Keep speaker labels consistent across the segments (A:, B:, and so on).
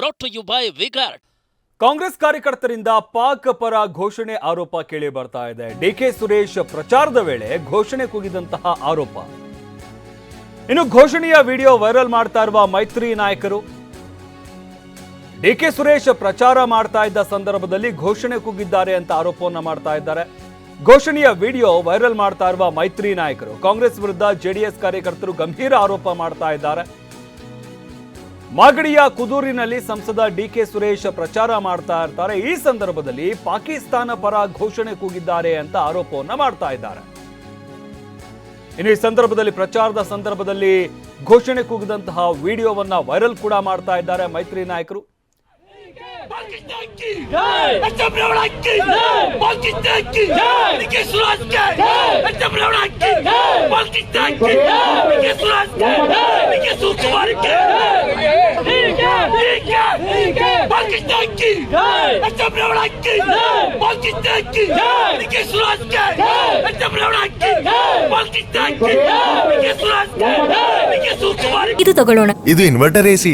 A: brought to you by V-Guard
B: Congress ಕಾರ್ಯಕರ್ತರಿಂದ ಪಾಕ್ ಪರ ಘೋಷಣೆ ಆರೋಪ ಕೇಳಿ ಬರ್ತಾ ಇದೆ. ಡಿಕೆ ಸುರೇಶ್ ಪ್ರಚಾರದ ವೇಳೆ ಘೋಷಣೆ ಕೂಗಿದಂತಹ ಆರೋಪ. ಇನ್ನು ಘೋಷಣೆಯ ವಿಡಿಯೋ ವೈರಲ್ ಮಾಡ್ತಾ ಇರುವ ಮೈತ್ರಿ ನಾಯಕರು. ಡಿಕೆ ಸುರೇಶ್ ಪ್ರಚಾರ ಮಾಡ್ತಾ ಇದ್ದ ಸಂದರ್ಭದಲ್ಲಿ ಘೋಷಣೆ ಕೂಗಿದ್ದಾರೆ ಅಂತ ಆರೋಪವನ್ನು ಮಾಡ್ತಾ ಇದ್ದಾರೆ. ಘೋಷಣೆಯ ವಿಡಿಯೋ ವೈರಲ್ ಮಾಡ್ತಾ ಇರುವ ಮೈತ್ರಿ ನಾಯಕರು. ಕಾಂಗ್ರೆಸ್ ವಿರುದ್ಧ ಜೆಡಿಎಸ್ ಕಾರ್ಯಕರ್ತರು ಗಂಭೀರ ಆರೋಪ ಮಾಡ್ತಾ ಇದ್ದಾರೆ. ಮಾಗಡಿಯ ಕುದೂರಿನಲ್ಲಿ ಸಂಸದ ಡಿಕೆ ಸುರೇಶ್ ಪ್ರಚಾರ ಮಾಡ್ತಾ ಇರ್ತಾರೆ. ಈ ಸಂದರ್ಭದಲ್ಲಿ ಪಾಕಿಸ್ತಾನ ಪರ ಘೋಷಣೆ ಕೂಗಿದ್ದಾರೆ ಅಂತ ಆರೋಪವನ್ನ ಮಾಡ್ತಾ ಇದ್ದಾರೆ. ಇನ್ನು ಈ ಸಂದರ್ಭದಲ್ಲಿ ಪ್ರಚಾರದ ಸಂದರ್ಭದಲ್ಲಿ ಘೋಷಣೆ ಕೂಗಿದಂತಹ ವಿಡಿಯೋವನ್ನ ವೈರಲ್ ಕೂಡ ಮಾಡ್ತಾ ಇದ್ದಾರೆ ಮೈತ್ರಿ ನಾಯಕರು.
C: पाकिस्तान की अच्छा ब्राह्मण की पाकिस्तान की इनके सुराज के अच्छा ब्राह्मण की पाकिस्तान की इनके सुराज के इनके सुकुमार के ठीक है ठीक है पाकिस्तान की अच्छा ब्राह्मण की पाकिस्तान की इनके सुराज के अच्छा ब्राह्मण की पाकिस्तान की इनके सुराज के इनके सुकुमार
D: ಇದು ತಗೊಳ್ಳೋಣ
E: ಇದು ಇನ್ವರ್ಟರ್ ಎಸಿ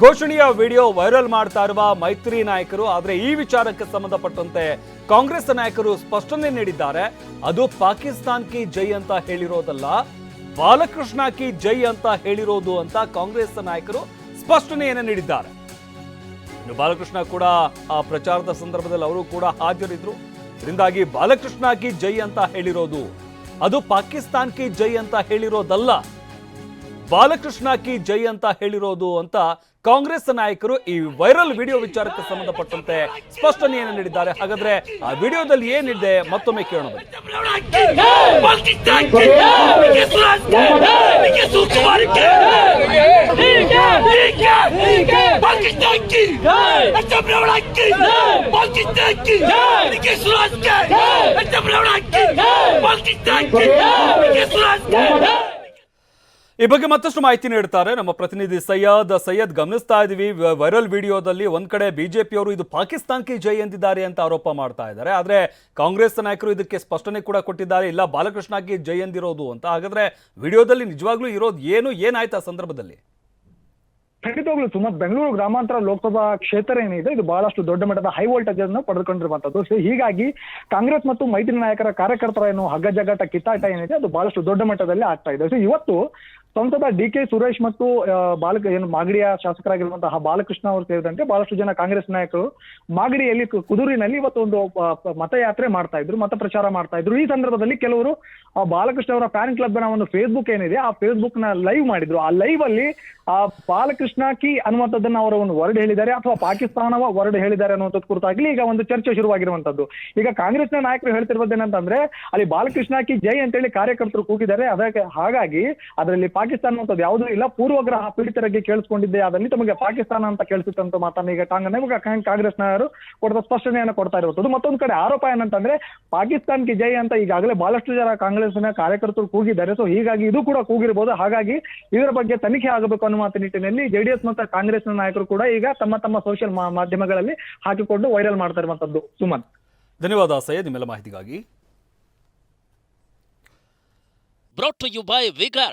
B: ಘೋಷಣೆಯ ವಿಡಿಯೋ ವೈರಲ್ ಮಾಡ್ತಾ ಇರುವ ಮೈತ್ರಿ ನಾಯಕರು, ಆದರೆ ಈ ವಿಚಾರಕ್ಕೆ ಸಂಬಂಧಪಟ್ಟಂತೆ ಕಾಂಗ್ರೆಸ್ ನಾಯಕರು ಸ್ಪಷ್ಟನೆ ನೀಡಿದ್ದಾರೆ. ಅದು ಪಾಕಿಸ್ತಾನ್ ಕಿ ಜೈ ಅಂತ ಹೇಳಿರೋದಲ್ಲ, ಬಾಲಕೃಷ್ಣ ಕಿ ಜೈ ಅಂತ ಹೇಳಿರೋದು ಅಂತ ಕಾಂಗ್ರೆಸ್ ನಾಯಕರು ಸ್ಪಷ್ಟನೆಯನ್ನು ನೀಡಿದ್ದಾರೆ. ಇನ್ನು ಬಾಲಕೃಷ್ಣ ಕೂಡ ಆ ಪ್ರಚಾರದ ಸಂದರ್ಭದಲ್ಲಿ ಅವರು ಕೂಡ ಹಾಜರಿದ್ರು. ಇದರಿಂದಾಗಿ ಬಾಲಕೃಷ್ಣ ಕಿ ಜೈ ಅಂತ ಹೇಳಿರೋದು, ಅದು ಪಾಕಿಸ್ತಾನ್ ಕಿ ಜೈ ಅಂತ ಹೇಳಿರೋದಲ್ಲ. ಬಾಲಕೃಷ್ಣ ಕಿ ಜೈ ಅಂತ ಹೇಳಿರೋದು ಅಂತ ಕಾಂಗ್ರೆಸ್ ನಾಯಕರು ಈ ವೈರಲ್ ವಿಡಿಯೋ ವಿಚಾರಕ್ಕೆ ಸಂಬಂಧಪಟ್ಟಂತೆ ಸ್ಪಷ್ಟನೆಯನ್ನು ನೀಡಿದ್ದಾರೆ. ಹಾಗಾದ್ರೆ ಆ ವಿಡಿಯೋದಲ್ಲಿ ಏನಿದೆ ಮತ್ತೊಮ್ಮೆ ಕೇಳೋಣ ಈ ಬಗ್ಗೆ ಮತ್ತಷ್ಟು ಮಾಹಿತಿ ನೀಡ್ತಾರೆ ನಮ್ಮ ಪ್ರತಿನಿಧಿ ಸೈಯದ್. ಸೈಯದ್, ಗಮನಿಸ್ತಾ ಇದೀವಿ ವೈರಲ್ ವಿಡಿಯೋದಲ್ಲಿ ಒಂದ್ ಕಡೆ ಬಿಜೆಪಿಯವರು ಇದು ಪಾಕಿಸ್ತಾನಕ್ಕೆ ಜೈ ಎಂದಿದ್ದಾರೆ ಅಂತ ಆರೋಪ ಮಾಡ್ತಾ ಇದ್ದಾರೆ. ಆದ್ರೆ ಕಾಂಗ್ರೆಸ್ ನಾಯಕರು ಇದಕ್ಕೆ ಸ್ಪಷ್ಟನೆ ಕೂಡ ಕೊಟ್ಟಿದ್ದಾರೆ. ಇಲ್ಲ ಬಾಲಕೃಷ್ಣಕ್ಕೆ ಜೈ ಎಂದಿರೋದು ಅಂತ. ಹಾಗಾದ್ರೆ ವಿಡಿಯೋದಲ್ಲಿ ನಿಜವಾಗ್ಲೂ ಇರೋದು ಏನು? ಏನಾಯ್ತು ಆ ಸಂದರ್ಭದಲ್ಲಿ?
F: ಖಂಡಿತವಾಗ್ಲೂ ಸುಮಾರು ಬೆಂಗಳೂರು ಗ್ರಾಮಾಂತರ ಲೋಕಸಭಾ ಕ್ಷೇತ್ರ ಏನಿದೆ, ಇದು ಬಹಳಷ್ಟು ದೊಡ್ಡ ಮಟ್ಟದ ಹೈ ವೋಲ್ಟೇಜ್ ಅನ್ನು ಪಡೆದುಕೊಂಡಿರುವಂತದ್ದು ಸೊ ಹೀಗಾಗಿ ಕಾಂಗ್ರೆಸ್ ಮತ್ತು ಮೈತ್ರಿ ನಾಯಕರ ಕಾರ್ಯಕರ್ತರ ಏನು ಹಗ್ಗ ಜಗ್ಗಾಟ ಕಿತ್ತಾಟ ಏನಿದೆ, ಅದು ಬಹಳಷ್ಟು ದೊಡ್ಡ ಮಟ್ಟದಲ್ಲಿ ಆಗ್ತಾ ಇದೆ. ಸೊ ಇವತ್ತು ಸಂಸದ ಡಿ ಕೆ ಸುರೇಶ್ ಮತ್ತು ಬಾಲಕ, ಏನು ಮಾಗಡಿಯ ಶಾಸಕರಾಗಿರುವಂತಹ ಬಾಲಕೃಷ್ಣ ಅವರು ಸೇರಿದಂತೆ ಬಹಳಷ್ಟು ಜನ ಕಾಂಗ್ರೆಸ್ ನಾಯಕರು ಮಾಗಡಿಯಲ್ಲಿ ಇವತ್ತು ಒಂದು ಮತಯಾತ್ರೆ ಮಾಡ್ತಾ ಇದ್ರು, ಮತ ಪ್ರಚಾರ ಮಾಡ್ತಾ ಇದ್ರು. ಈ ಸಂದರ್ಭದಲ್ಲಿ ಕೆಲವರು, ಆ, ಬಾಲಕೃಷ್ಣ ಅವರ ಫ್ಯಾನ್ ಕ್ಲಬ್ನ ಒಂದು ಫೇಸ್ಬುಕ್ ಏನಿದೆ, ಆ ಫೇಸ್ಬುಕ್ನ ಲೈವ್ ಮಾಡಿದ್ರು. ಆ ಲೈವ್ ಅಲ್ಲಿ, ಆ, ಬಾಲಕೃಷ್ಣ ಕಿ ಅನ್ನುವಂಥದ್ದನ್ನ ಅವರ ಒಂದು ವರ್ಡ್ ಹೇಳಿದ್ದಾರೆ ಅಥವಾ ಪಾಕಿಸ್ತಾನವ ವರ್ಡ್ ಹೇಳಿದ್ದಾರೆ ಅನ್ನುವಂಥದ್ದು ಕುರಿತಾಗ್ಲಿ ಈಗ ಒಂದು ಚರ್ಚೆ ಶುರುವಾಗಿರುವಂತದ್ದು ಈಗ ಕಾಂಗ್ರೆಸ್ನ ನಾಯಕರು ಹೇಳ್ತಿರೋದೇನಂತಂದ್ರೆ ಅಲ್ಲಿ ಬಾಲಕೃಷ್ಣ ಕಿ ಜೈ ಅಂತೇಳಿ ಕಾರ್ಯಕರ್ತರು ಕೂಗಿದ್ದಾರೆ. ಅದಕ್ಕೆ ಹಾಗಾಗಿ ಅದರಲ್ಲಿ ಪಾಕಿಸ್ತಾನ ಅಂತ ಯಾವುದೂ ಇಲ್ಲ. ಪೂರ್ವಗ್ರಹ ಪೀಡಿತರಿಗೆ ಕೇಳಿಸ್ಕೊಂಡಿದ್ದೆ. ಆದಲ್ಲಿ ತಮಗೆ ಪಾಕಿಸ್ತಾನ ಅಂತ ಕೇಳಿಸುತ್ತಂತ ಮಾತನ್ನ ಈಗ ಟಾಂಗ್ ಇವಾಗ ಕಾಂಗ್- ಕಾಂಗ್ರೆಸ್ ನಾಯರು ಕೊಡದ ಸ್ಪಷ್ಟನೆಯನ್ನು ಕೊಡ್ತಾ ಇರುವಂತದ್ದು ಮತ್ತೊಂದು ಕಡೆ ಆರೋಪ ಏನಂತಂದ್ರೆ ಪಾಕಿಸ್ತಾನ್ ಕಿ ಜೈ ಅಂತ ಈಗಾಗಲೇ ಬಹಳಷ್ಟು ಜನ ಕಾಂಗ್ರೆಸ್ನ ಕಾರ್ಯಕರ್ತರು ಕೂಗಿದ್ದಾರೆ. ಸೊ ಹೀಗಾಗಿ ಇದು ಕೂಡ ಕೂಗಿರಬಹುದು ಹಾಗಾಗಿ ಇದರ ಬಗ್ಗೆ ತನಿಖೆ ಆಗಬೇಕು ಅನ್ನುವ ನಿಟ್ಟಿನಲ್ಲಿ ಜೆಡಿಎಸ್ ಮತ್ತು ಕಾಂಗ್ರೆಸ್ನ ನಾಯಕರು ಕೂಡ ಈಗ ತಮ್ಮ ತಮ್ಮ ಸೋಷಿಯಲ್ ಮಾಧ್ಯಮಗಳಲ್ಲಿ ಹಾಕಿಕೊಂಡು ವೈರಲ್ ಮಾಡ್ತಾ ಇರುವಂತದ್ದು ಸುಮನ್.
B: ಧನ್ಯವಾದ ಸೈಯದ್ ನಿಮ್ಮೆಲ್ಲ ಮಾಹಿತಿಗಾಗಿ.
A: Brought to you by Vigard.